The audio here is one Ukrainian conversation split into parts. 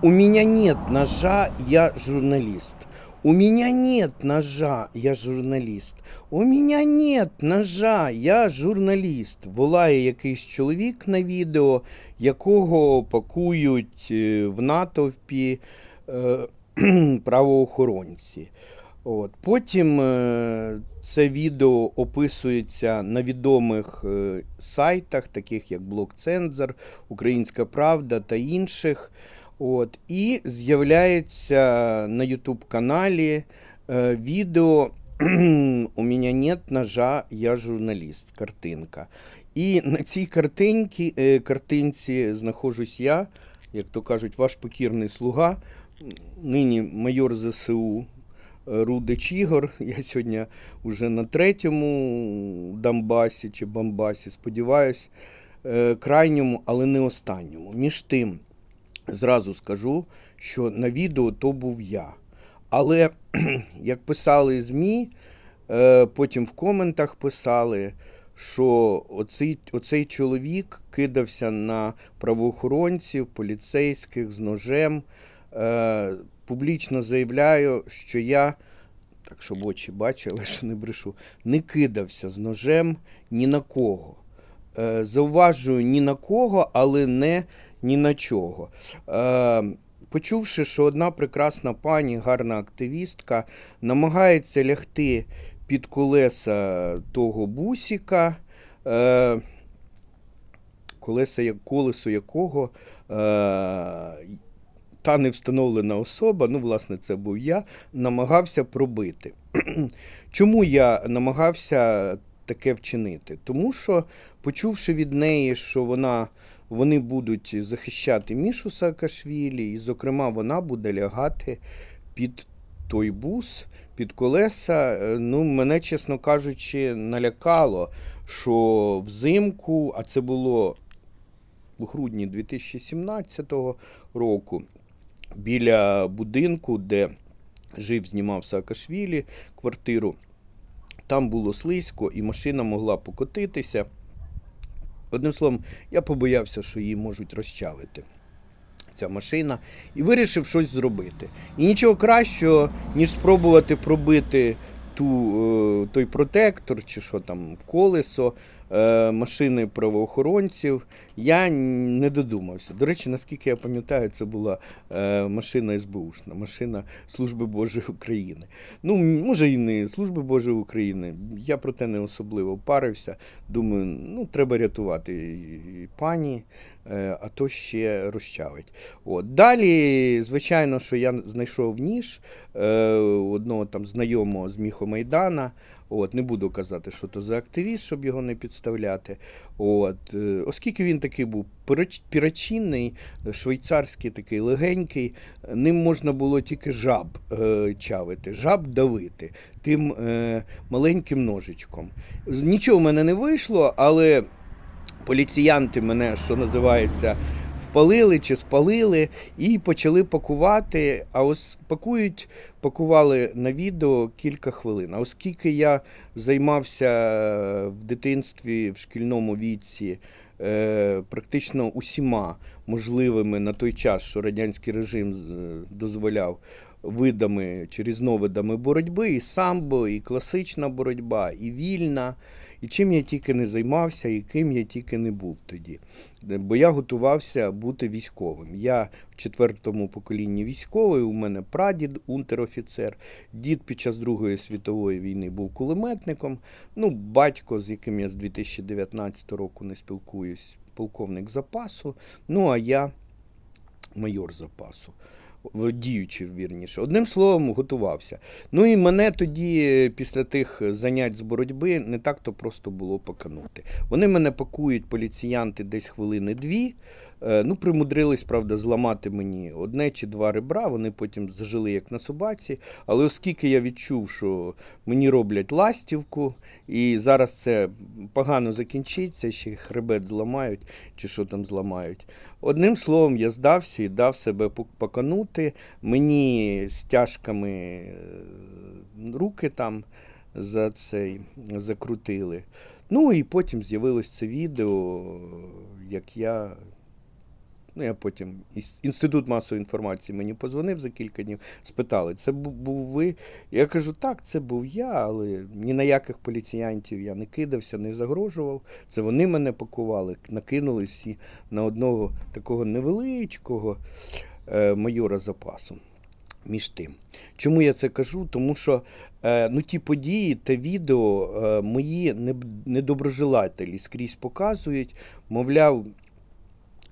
У меня нет ножа, я журналист. У меня нет ножа, я журналіст. У меня нет ножа, я журналіст. Волає якийсь чоловік на відео, якого пакують е, в натовпі е, правоохоронці. От. Потім е, це відео описується на відомих сайтах, таких як Блокцензор, Українська Правда та інших. От, і з'являється на YouTube каналі е, відео У мене нет ножа, я журналіст. Картинка. І на цій картинці, е, картинці знаходжусь я, як то кажуть, ваш покірний слуга, нині майор ЗСУ Рудич Ігор. Я сьогодні вже на третьому Донбасі чи Бомбасі, сподіваюсь, е, крайньому, але не останньому. Між тим, зразу скажу, що на відео то був я. Але як писали ЗМІ, е, потім в коментах писали, що оцей, оцей чоловік кидався на правоохоронців, поліцейських з ножем. Е, Публічно заявляю, що я, так щоб очі бачили, що не брешу, не кидався з ножем ні на кого. Е, Зауважую ні на кого, але не ні на чого. Е, Почувши, що одна прекрасна пані, гарна активістка, намагається лягти під колеса того бусіка, е, колеса, колесо якого е, та невстановлена особа, ну, власне, це був я, намагався пробити. Чому я намагався таке вчинити? Тому що, почувши від неї, що вона вони будуть захищати Мішу Саакашвілі, і, зокрема, вона буде лягати під той бус, під колеса. Е, Ну, мене, чесно кажучи, налякало, що взимку, а це було у грудні 2017 року, біля будинку, де жив, знімав Саакашвілі квартиру. Там було слизько, і машина могла покотитися. Одним словом, я побоявся, що її можуть розчавити. Ця машина, і вирішив щось зробити. І нічого кращого, ніж спробувати пробити ту, е, той протектор чи що там колесо машини правоохоронців, я не додумався. До речі, наскільки я пам'ятаю, це була е, машина СБУшна, машина Служби Божої України. Ну, може, і не Служби Божої України. Я про те не особливо парився. Думаю, ну, треба рятувати і пані, е, а то ще розчавить. От. Далі, звичайно, що я знайшов ніж е, одного там знайомого з Міхомайдана. От, не буду казати, що то за активіст, щоб його не підставляти. От, е, оскільки він такий був пірачинний, швейцарський такий легенький, ним можна було тільки жаб е, чавити, жаб давити тим е, маленьким ножичком. Нічого в мене не вийшло, але поліціянти мене, що називається, впалили чи спалили і почали пакувати. А ось пакують, пакували на відео кілька хвилин. А оскільки я займався в дитинстві в шкільному віці. е, Практично усіма можливими на той час, що радянський режим дозволяв видами чи різновидами боротьби, і самбо, і класична боротьба, і вільна. І чим я тільки не займався, і ким я тільки не був тоді. Бо я готувався бути військовим. Я в четвертому поколінні військовий, у мене прадід унтер-офіцер, дід під час Другої світової війни був кулеметником. Ну, батько, з яким я з 2019 року не спілкуюсь, полковник запасу. Ну, а я майор запасу. Діючи, вірніше. Одним словом, готувався. Ну і мене тоді, е, після тих занять з боротьби, не так-то просто було поканути. Вони мене пакують, поліціянти, десь хвилини дві. Е, Ну, примудрились, правда, зламати мені одне чи два ребра. Вони потім зажили як на собаці. Але оскільки я відчув, що мені роблять ластівку, і зараз це погано закінчиться, ще хребет зламають чи що там зламають. Одним словом, я здався і дав себе пок- поканути. Мені стяжками е, руки там за цей закрутили. Ну і потім з'явилось це відео, як я Ну, я потім інститут масової інформації мені позвонив за кілька днів, спитали, це був ви? Я кажу, так, це був я, але ні на яких поліціянтів я не кидався, не загрожував. Це вони мене пакували, накинулись всі на одного такого невеличкого е, майора запасу. Між тим. Чому я це кажу? Тому що е, ну, ті події та відео е, мої недоброжелателі скрізь показують, мовляв,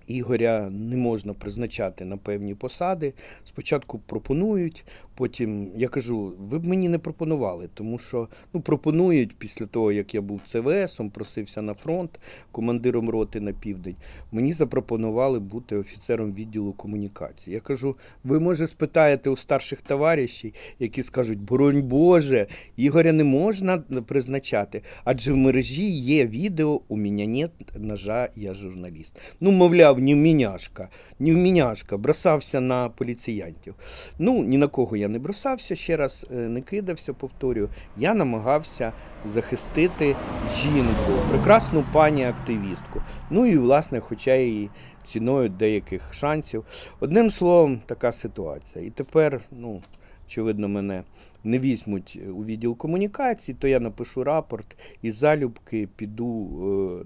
Ігоря не можна призначати на певні посади. Спочатку пропонують, потім я кажу, ви б мені не пропонували, тому що ну, пропонують після того, як я був ЦВСом, просився на фронт, командиром роти на південь. Мені запропонували бути офіцером відділу комунікації. Я кажу, ви може спитаєте у старших товаришів, які скажуть, боронь Боже, Ігоря не можна призначати, адже в мережі є відео, у мене нет ножа, я журналіст. Ну, мовляв, не вміняшка, не вміняшка, бросався на поліціянтів. Ну, ні на кого я не бросався, ще раз е, не кидався, повторюю. Я намагався захистити жінку, прекрасну пані активістку. Ну і, власне, хоча і ціною деяких шансів. Одним словом, така ситуація. І тепер, ну, очевидно, мене не візьмуть у відділ комунікації, то я напишу рапорт і залюбки піду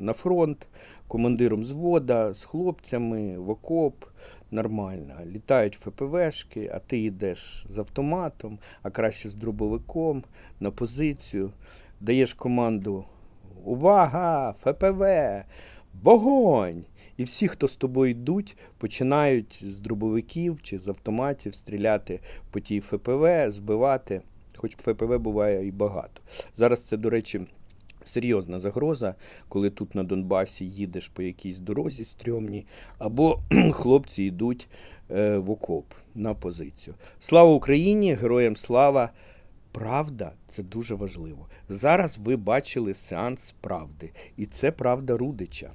е, на фронт командиром взвода з хлопцями в окоп. Нормально. Літають ФПВшки, а ти йдеш з автоматом, а краще з дробовиком на позицію, даєш команду Увага! ФПВ! Вогонь! І всі, хто з тобою йдуть, починають з дробовиків чи з автоматів стріляти по тій ФПВ, збивати. Хоч ФПВ буває і багато. Зараз це, до речі, серйозна загроза, коли тут на Донбасі їдеш по якійсь дорозі стрьомній, або хлопці йдуть е, в окоп на позицію. Слава Україні! Героям слава! Правда це дуже важливо. Зараз ви бачили сеанс правди, і це правда Рудича.